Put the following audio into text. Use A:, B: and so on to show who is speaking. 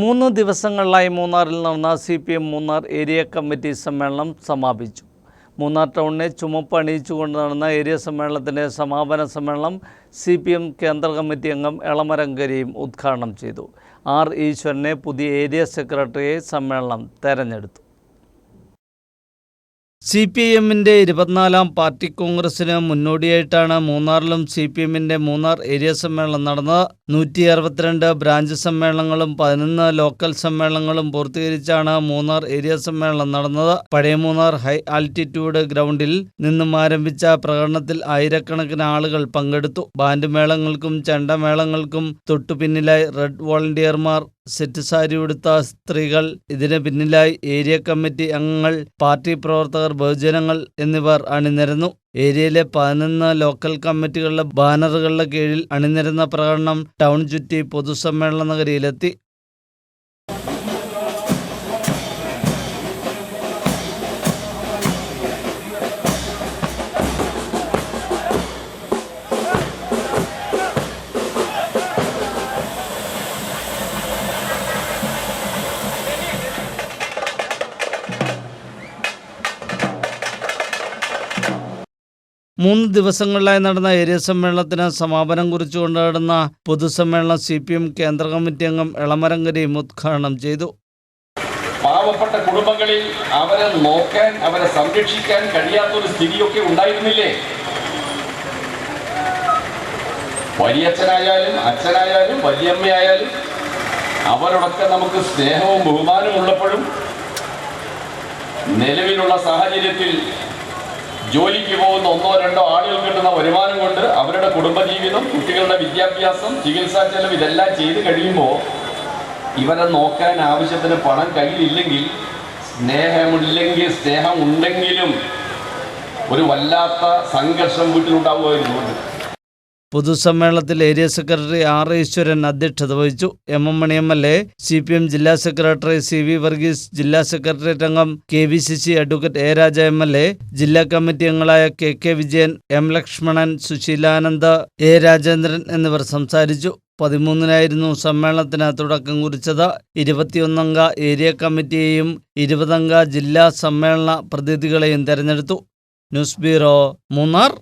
A: മൂന്ന് ദിവസങ്ങളിലായി മൂന്നാറിൽ നടന്ന C P M Munnar area committee സമ്മേളനം സമാപിച്ചു. മൂന്നാർ ടൗണിനെ ചുമപ്പ് അണിയിച്ചുകൊണ്ട് നടന്ന ഏരിയ സമ്മേളനത്തിന്റെ സമാപന സമ്മേളനം സി പി എം കേന്ദ്ര കമ്മിറ്റി അംഗം എളമരങ്കരിയും കരീം ഉദ്ഘാടനം ചെയ്തു. ആർ ഈശ്വരനെ പുതിയ ഏരിയ സെക്രട്ടറിയെ സമ്മേളനം തെരഞ്ഞെടുത്തു. സി പി എമ്മിന്റെ ഇരുപത്തിനാലാം പാർട്ടി കോൺഗ്രസിന് മുന്നോടിയായിട്ടാണ് മൂന്നാറിലും സി പി എമ്മിന്റെ മൂന്നാർ ഏരിയ സമ്മേളനം നടന്നത്. നൂറ്റി അറുപത്തിരണ്ട് ബ്രാഞ്ച് സമ്മേളനങ്ങളും പതിനൊന്ന് ലോക്കൽ സമ്മേളനങ്ങളും പൂർത്തീകരിച്ചാണ് മൂന്നാർ ഏരിയ സമ്മേളനം നടന്നത്. പഴയ മൂന്നാർ ഹൈ ആൾട്ടിറ്റ്യൂഡ് ഗ്രൗണ്ടിൽ നിന്നും ആരംഭിച്ച പ്രകടനത്തിൽ ആയിരക്കണക്കിന് ആളുകൾ പങ്കെടുത്തു. ബാൻഡ് മേളങ്ങൾക്കും ചെണ്ടമേളങ്ങൾക്കും തൊട്ടുപിന്നിലായി റെഡ് വോളണ്ടിയർമാർ സെറ്റ് സാരി ഉടുത്ത സ്ത്രീകൾ ഇതിന് പിന്നിലായി ഏരിയ കമ്മിറ്റി അംഗങ്ങൾ പാർട്ടി പ്രവർത്തകർ ബഹുജനങ്ങൾ എന്നിവർ അണിനിരന്നു. ഏരിയയിലെ പതിനൊന്ന് ലോക്കൽ കമ്മിറ്റികളുടെ ബാനറുകളുടെ കീഴിൽ അണിനിരന്ന പ്രകടനം ടൗൺ ചുറ്റി പൊതുസമ്മേളന നഗരിയിലെത്തി. മൂന്ന് ദിവസങ്ങളിലായി നടന്ന ഏരിയ സമ്മേളനത്തിന് സമാപനം കുറിച്ചുകൊണ്ട് നടന്ന പൊതുസമ്മേളനം സി പി എം കേന്ദ്ര കമ്മിറ്റി അംഗം എളമരം ഉദ്ഘാടനം ചെയ്തു.
B: പാവപ്പെട്ട കുടുംബങ്ങളിൽ അവരെ നോക്കാൻ അവരെ സംരക്ഷിക്കാൻ കഴിയാത്തൊരു സ്ഥിതിയൊക്കെ ഉണ്ടായിരുന്നില്ലേ? വലിയച്ഛനായാലും അച്ഛനായാലും വലിയമ്മയായാലും അവരോടൊക്കെ നമുക്ക് സ്നേഹവും ബഹുമാനവും ഉള്ളപ്പോഴും നിലവിലുള്ള സാഹചര്യത്തിൽ ജോലിക്ക് പോകുന്ന ഒന്നോ രണ്ടോ ആളുകൾ കിട്ടുന്ന വരുമാനം കൊണ്ട് അവരുടെ കുടുംബജീവിതം കുട്ടികളുടെ വിദ്യാഭ്യാസം ചികിത്സാ ചെലവ് ഇതെല്ലാം ചെയ്ത് കഴിയുമ്പോൾ ഇവരെ നോക്കാൻ ആവശ്യത്തിന് പണം കയ്യിലില്ലെങ്കിൽ സ്നേഹമില്ലെങ്കിൽ സ്നേഹം ഉണ്ടെങ്കിലും ഒരു വല്ലാത്ത സംഘർഷം വീട്ടിലുണ്ടാവുമായിരുന്നു.
A: പൊതുസമ്മേളനത്തിൽ ഏരിയ സെക്രട്ടറി ആർ ഈശ്വരൻ അധ്യക്ഷത വഹിച്ചു. M M Mani M L A C P M ജില്ലാ സെക്രട്ടറി സി വി വർഗീസ് ജില്ലാ സെക്രട്ടേറിയറ്റ് അംഗം K V C C advocate A Raja M L A ജില്ലാ കമ്മിറ്റി അംഗങ്ങളായ K K Vijayan M Lakshmanan Susheelananda A Rajendran എന്നിവർ സംസാരിച്ചു. പതിമൂന്നിനായിരുന്നു സമ്മേളനത്തിന് തുടക്കം കുറിച്ചത്. ഇരുപത്തിയൊന്നംഗ ഏരിയ കമ്മിറ്റിയെയും ഇരുപതംഗ ജില്ലാ സമ്മേളന പ്രതിനിധികളെയും തെരഞ്ഞെടുത്തു. News bureau Munnar.